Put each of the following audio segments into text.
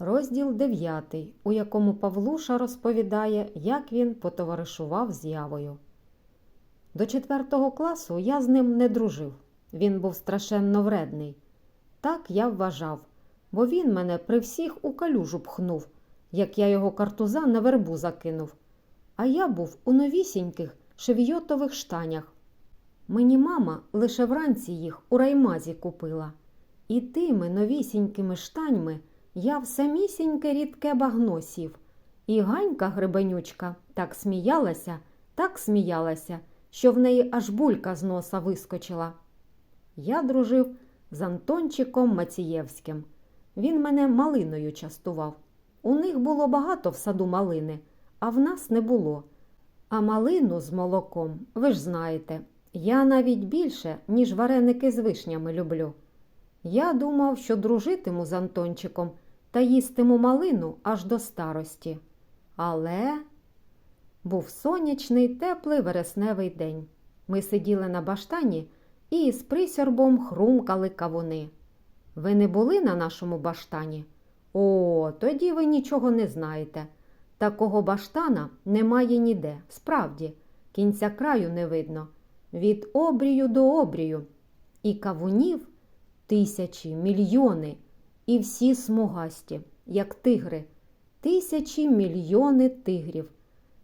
Розділ 9, у якому Павлуша розповідає, як він потоваришував з Явою. До четвертого класу я з ним не дружив. Він був страшенно вредний. Так я вважав, бо він мене при всіх у калюжу пхнув, як я його картуза на вербу закинув. А я був у новісіньких шевйотових штанях. Мені мама лише вранці їх у раймазі купила. І тими новісінькими штаньми я в самісіньке рідке багно сів. І Ганька гребенючка так сміялася, так сміялася, що в неї аж булька з носа вискочила. Я дружив з Антончиком Мацієвським. Він мене малиною частував. У них було багато в саду малини, а в нас не було. А малину з молоком, ви ж знаєте, я навіть більше, ніж вареники з вишнями люблю. Я думав, що дружитиму з Антончиком та їстиму малину аж до старості. Але був сонячний, теплий вересневий день. Ми сиділи на баштані і з присьорбом хрумкали кавуни. Ви не були на нашому баштані? О, тоді ви нічого не знаєте. Такого баштана немає ніде, справді, кінця краю не видно. Від обрію до обрію. І кавунів тисячі, мільйони, і всі смугасті, як тигри, тисячі мільйони тигрів.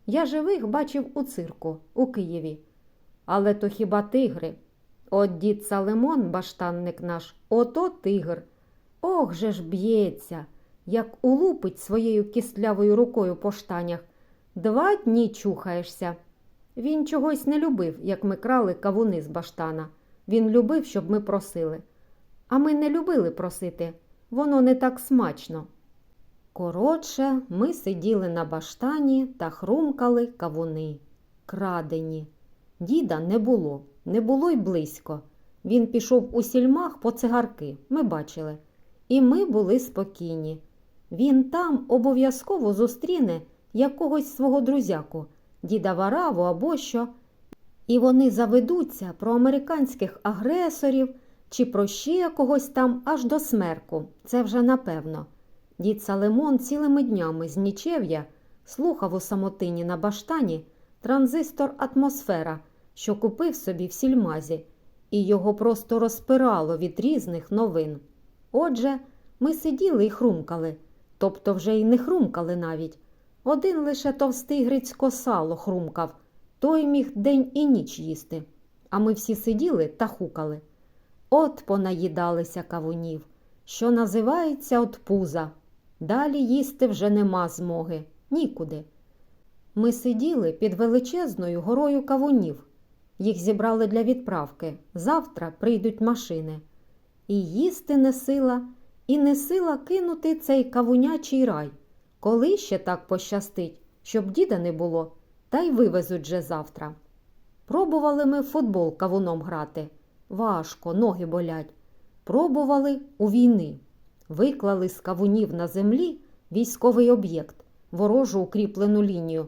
Я живих бачив у цирку у Києві. Але то хіба тигри? От дід Салемон, баштанник наш, ото тигр. Ох же ж б'ється, як улупить своєю кістлявою рукою по штанях. Два дні чухаєшся. Він чогось не любив, як ми крали кавуни з баштана. Він любив, щоб ми просили. А ми не любили просити, воно не так смачно. Коротше, ми сиділи на баштані та хрумкали кавуни. Крадені. Діда не було, не було й близько. Він пішов у сільмах по цигарки, ми бачили. І ми були спокійні. Він там обов'язково зустріне якогось свого друзяку, діда Вараву або що. І вони заведуться про американських агресорів чи про ще когось там аж до смерку. Це вже напевно. Дід Салемон цілими днями з нічев'я слухав у самотині на баштані транзистор атмосфера, що купив собі в сільмазі, і його просто розпирало від різних новин. Отже, ми сиділи і хрумкали, тобто вже й не хрумкали навіть. Один лише товстий Грицько сало хрумкав, той міг день і ніч їсти. А ми всі сиділи та хукали. От понаїдалися кавунів, що називається от пуза. Далі їсти вже нема змоги, нікуди. Ми сиділи під величезною горою кавунів. Їх зібрали для відправки. Завтра прийдуть машини. І їсти не сила, і не сила кинути цей кавунячий рай. Коли ще так пощастить, щоб діда не було, та й вивезуть же завтра. Пробували ми футбол кавуном грати. Важко, ноги болять. Пробували у війни. Виклали з кавунів на землі військовий об'єкт, ворожу укріплену лінію.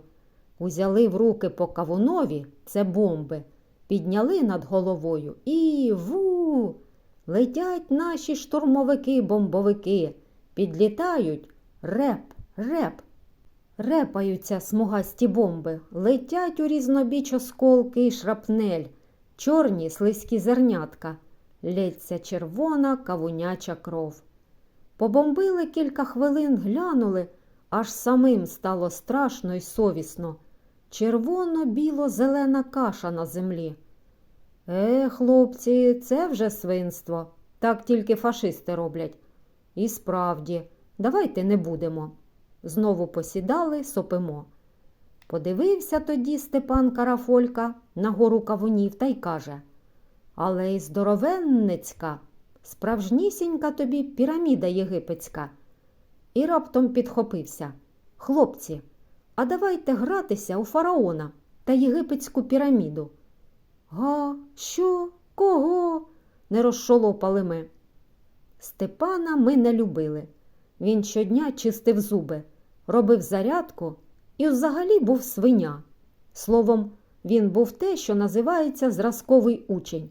Узяли в руки по кавунові це бомби, підняли над головою і ву. Летять наші штурмовики-бомбовики, підлітають реп, реп. Репаються смугасті бомби, летять у різнобіч осколки і шрапнель, чорні слизькі зернятка, лється червона кавуняча кров. Побомбили кілька хвилин, глянули, аж самим стало страшно й совісно. Червоно-біло-зелена каша на землі. Е, хлопці, це вже свинство. Так тільки фашисти роблять. І справді, давайте не будемо. Знову посідали, сопимо. Подивився тоді Степан Карафолька на гору кавунів та й каже Але й здоровенницька, справжнісінька тобі піраміда єгипетська. І раптом підхопився. Хлопці, а давайте гратися у фараона та єгипетську піраміду. Га, що? Кого? не розшолопали ми. Степана ми не любили. Він щодня чистив зуби, робив зарядку і взагалі був свиня. Словом, він був те, що називається зразковий учень.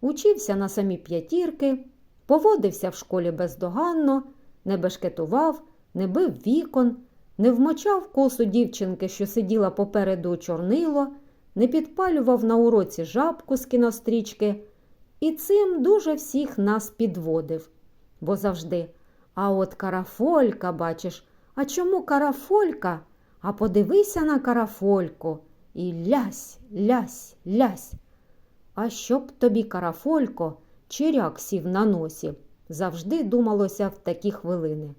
Учився на самі п'ятірки, поводився в школі бездоганно, не бешкетував, не бив вікон, не вмочав косу дівчинки, що сиділа попереду у чорнило, не підпалював на уроці жабку з кінострічки, і цим дуже всіх нас підводив. Бо завжди, а от карафолька, бачиш, а чому карафолька? А подивися на карафольку і лясь, лясь, лясь. А щоб тобі карафолько, чиряк сів на носі, завжди думалося в такі хвилини.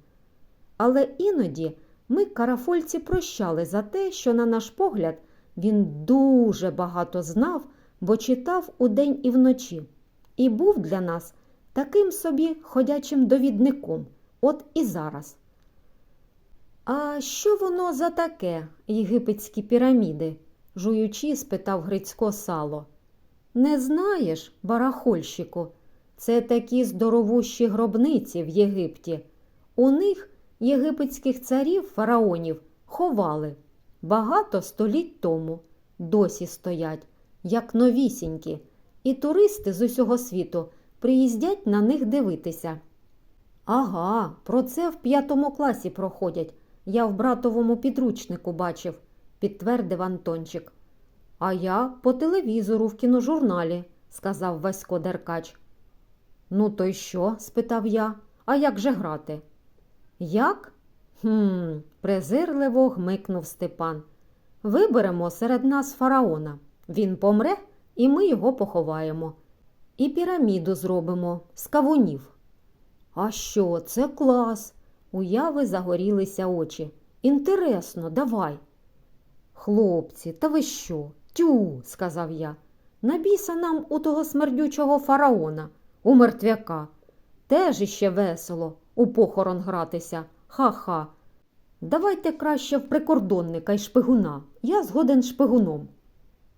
Але іноді ми карафольці прощали за те, що, на наш погляд, він дуже багато знав, бо читав удень і вночі, і був для нас таким собі ходячим довідником, от і зараз. А що воно за таке, єгипетські піраміди? жуючи, спитав Грицько сало. Не знаєш, барахольщику, це такі здоровущі гробниці в Єгипті. У них єгипетських царів фараонів ховали багато століть тому, досі стоять, як новісінькі, і туристи з усього світу приїздять на них дивитися. Ага, про це в п'ятому класі проходять. Я в братовому підручнику бачив, підтвердив Антончик. А я по телевізору в кіножурналі, сказав Васько Деркач. Ну, то й що? спитав я. А як же грати? Як? Хм, презирливо гмикнув Степан. Виберемо серед нас фараона. Він помре, і ми його поховаємо. І піраміду зробимо з кавунів. А що, це клас? Уяви загорілися очі. Інтересно, давай. Хлопці, та ви що? Тю, сказав я. Набіса нам у того смердючого фараона, у мертвяка. Теж іще весело у похорон гратися. Ха-ха. Давайте краще в прикордонника й шпигуна. Я згоден шпигуном.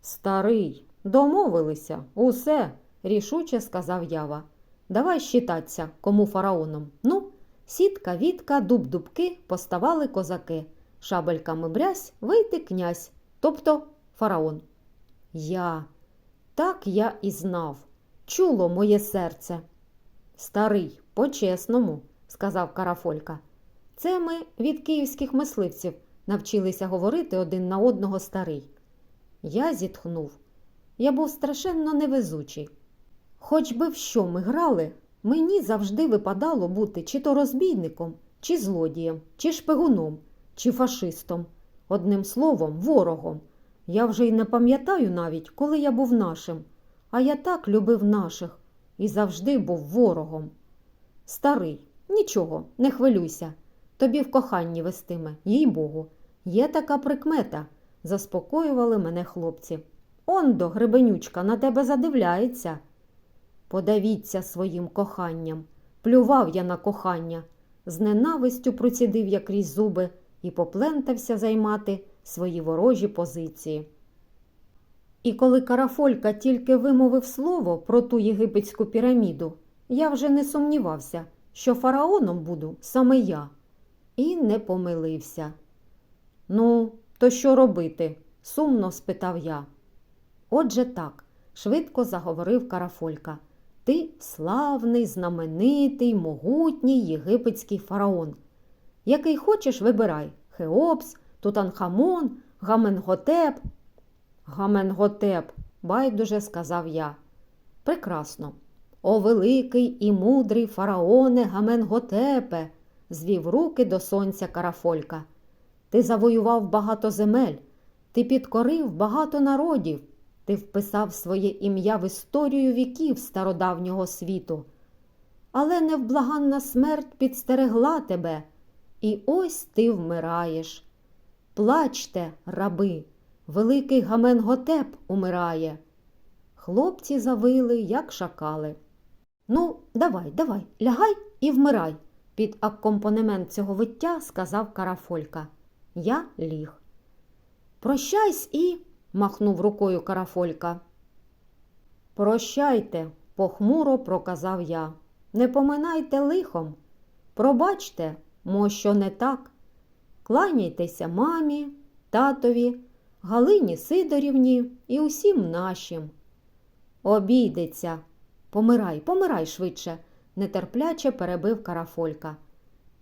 Старий, домовилися, усе, рішуче сказав ява. Давай щитаться, кому фараоном. Ну, сітка, вітка, дуб-дубки поставали козаки. Шабельками брязь вийти князь, тобто фараон. Я, так я і знав. Чуло моє серце. Старий, по-чесному, сказав Карафолька. Це ми від київських мисливців навчилися говорити один на одного старий. Я зітхнув. Я був страшенно невезучий. Хоч би в що ми грали, мені завжди випадало бути чи то розбійником, чи злодієм, чи шпигуном, чи фашистом, одним словом, ворогом. Я вже й не пам'ятаю навіть, коли я був нашим, а я так любив наших і завжди був ворогом. Старий, нічого, не хвилюйся. Тобі в коханні вестиме, їй Богу. Є така прикмета, заспокоювали мене хлопці. Ондо, гребенючка, на тебе задивляється. Подавіться своїм коханням. Плював я на кохання, з ненавистю процідив я крізь зуби і поплентався займати свої ворожі позиції. І коли Карафолька тільки вимовив слово про ту єгипетську піраміду, я вже не сумнівався, що фараоном буду саме я, і не помилився. Ну, то що робити? сумно спитав я. Отже так, швидко заговорив Карафолька. Ти славний, знаменитий, могутній єгипетський фараон. Який хочеш, вибирай Хеопс, Тутанхамон, Гаменготеп. Гаменготеп, байдуже сказав я. Прекрасно. О, великий і мудрий фараоне Гаменготепе, звів руки до сонця Карафолька. Ти завоював багато земель, ти підкорив багато народів, ти вписав своє ім'я в історію віків стародавнього світу. Але невблаганна смерть підстерегла тебе, і ось ти вмираєш. Плачте, раби, великий Гаменготеп умирає. Хлопці завили, як шакали. Ну, давай, давай, лягай і вмирай, під акомпанемент цього виття сказав Карафолька. Я ліг. Прощайсь і. Махнув рукою Карафолька. Прощайте, похмуро проказав я. Не поминайте лихом. Пробачте, мо що не так. Кланяйтеся мамі, татові, Галині Сидорівні і усім нашим. Обійдеться. Помирай, помирай швидше, нетерпляче перебив Карафолька.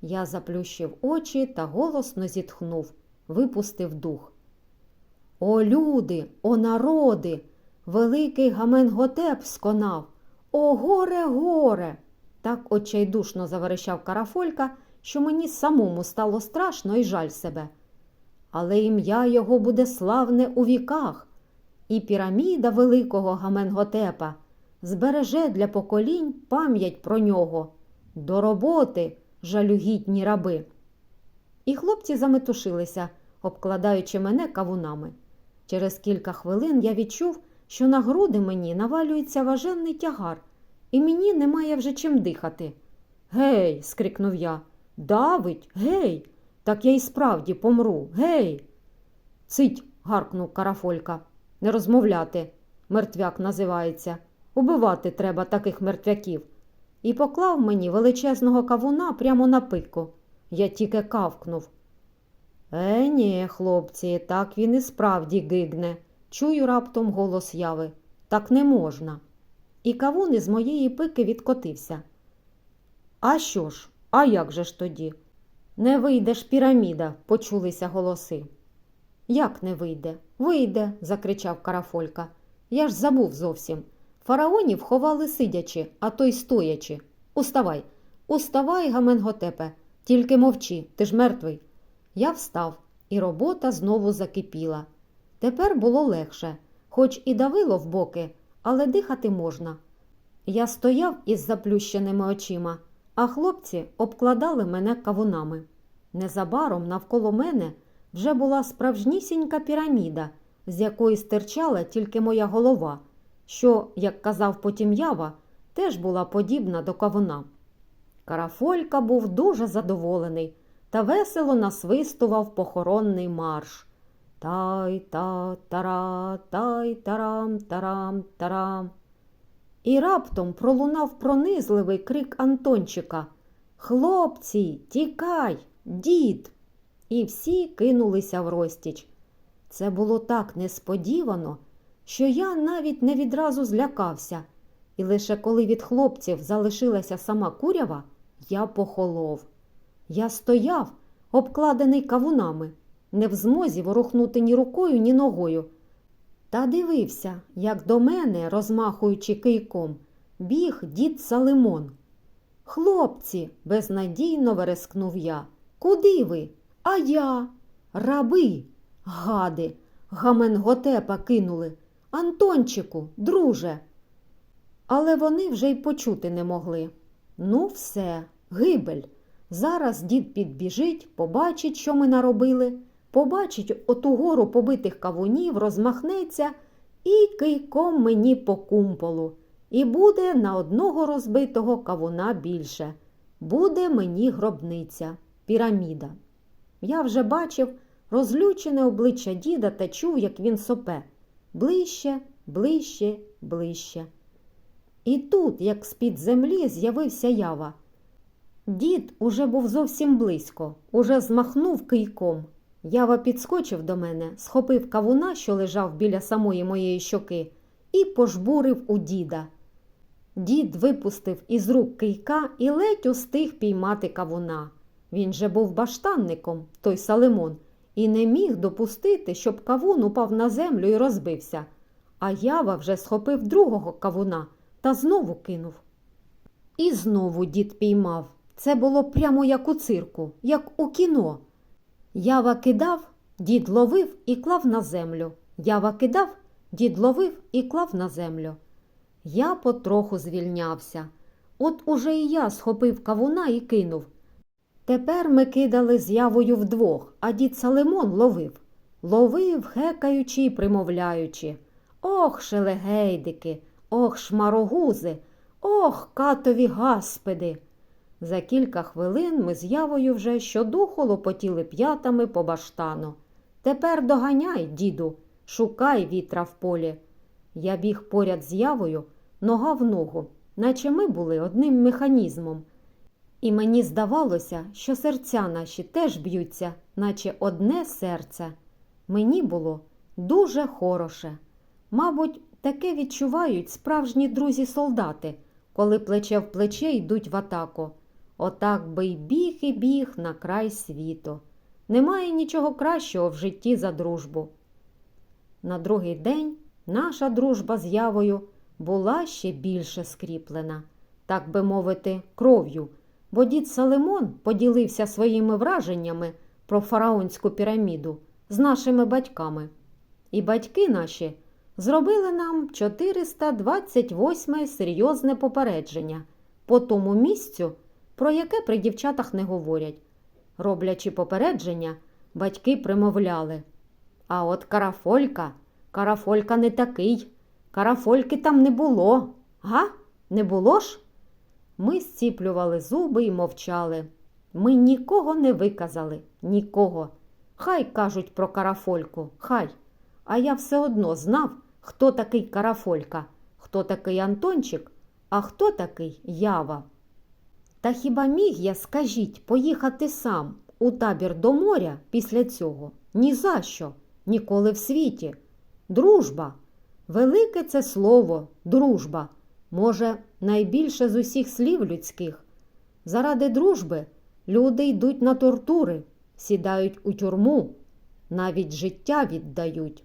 Я заплющив очі та голосно зітхнув, випустив дух. О, люди, о народи! Великий Гаменготеп сконав. О, горе, горе! Так очайдушно заверещав Карафолька, що мені самому стало страшно і жаль себе. Але ім'я його буде славне у віках, і піраміда великого Гаменготепа збереже для поколінь пам'ять про нього. До роботи, жалюгідні раби. І хлопці заметушилися, обкладаючи мене кавунами. Через кілька хвилин я відчув, що на груди мені навалюється важенний тягар, і мені немає вже чим дихати. Гей, скрикнув я. Давить, гей, так я й справді помру. Гей. Цить. гаркнув Карафолька. Не розмовляти. Мертвяк називається. Убивати треба таких мертвяків. І поклав мені величезного кавуна прямо на пику. Я тільки кавкнув. Е, ні, хлопці, так він і справді гигне. Чую раптом голос яви. Так не можна. І кавун із моєї пики відкотився. А що ж, а як же ж тоді? Не вийде ж піраміда, почулися голоси. Як не вийде? Вийде, закричав Карафолька. Я ж забув зовсім. Фараонів ховали сидячи, а то й стоячи. Уставай, уставай, Гаменготепе, тільки мовчи, ти ж мертвий. Я встав, і робота знову закипіла. Тепер було легше, хоч і давило в боки, але дихати можна. Я стояв із заплющеними очима, а хлопці обкладали мене кавунами. Незабаром навколо мене вже була справжнісінька піраміда, з якої стирчала тільки моя голова, що, як казав потім ява, теж була подібна до кавуна. Карафолька був дуже задоволений та весело насвистував похоронний марш. Тай та тара, тай тарам, тарам, тарам. І раптом пролунав пронизливий крик Антончика Хлопці, тікай, дід! І всі кинулися в розтіч. Це було так несподівано, що я навіть не відразу злякався, і лише коли від хлопців залишилася сама курява, я похолов. Я стояв, обкладений кавунами, не в змозі ворухнути ні рукою, ні ногою. Та дивився, як до мене, розмахуючи кийком, біг дід Салимон. Хлопці, безнадійно верескнув я. Куди ви? А я? Раби, гади, Гаменготепа кинули. Антончику, друже. Але вони вже й почути не могли. Ну, все, гибель. Зараз дід підбіжить, побачить, що ми наробили, побачить оту гору побитих кавунів, розмахнеться і кийком мені по кумполу. І буде на одного розбитого кавуна більше. Буде мені гробниця, піраміда. Я вже бачив розлючене обличчя діда та чув, як він сопе. Ближче, ближче, ближче. І тут, як з-під землі, з'явився ява. Дід уже був зовсім близько, уже змахнув кийком. Ява підскочив до мене, схопив кавуна, що лежав біля самої моєї щоки, і пожбурив у діда. Дід випустив із рук кийка і ледь устиг піймати кавуна. Він же був баштанником, той Салимон, і не міг допустити, щоб кавун упав на землю і розбився. А ява вже схопив другого кавуна та знову кинув. І знову дід піймав. Це було прямо як у цирку, як у кіно. Ява кидав, дід ловив і клав на землю. Ява кидав, дід ловив і клав на землю. Я потроху звільнявся. От уже і я схопив кавуна і кинув. Тепер ми кидали з явою вдвох, а дід Салимон ловив. Ловив, хекаючи й примовляючи. Ох, шелегейдики, ох, шмарогузи, ох, катові гаспеди. За кілька хвилин ми з явою вже щодуху лопотіли п'ятами по баштану. Тепер доганяй, діду, шукай вітра в полі. Я біг поряд з явою, нога в ногу, наче ми були одним механізмом. І мені здавалося, що серця наші теж б'ються, наче одне серце. Мені було дуже хороше. Мабуть, таке відчувають справжні друзі-солдати, коли плече в плече йдуть в атаку. Отак би й біг і біг на край світу. Немає нічого кращого в житті за дружбу. На другий день наша дружба з явою була ще більше скріплена, так би мовити, кров'ю, бо дід Салимон поділився своїми враженнями про фараонську піраміду з нашими батьками. І батьки наші зробили нам 428 серйозне попередження по тому місцю, про яке при дівчатах не говорять. Роблячи попередження, батьки примовляли. А от карафолька, карафолька не такий, карафольки там не було. Га? Не було ж? Ми зціплювали зуби і мовчали. Ми нікого не виказали, нікого. Хай кажуть про карафольку, хай. А я все одно знав, хто такий карафолька, хто такий Антончик, а хто такий Ява. Та хіба міг я, скажіть, поїхати сам у табір до моря після цього? Ні за що, ніколи в світі. Дружба. Велике це слово, дружба. Може, найбільше з усіх слів людських. Заради дружби люди йдуть на тортури, сідають у тюрму, навіть життя віддають.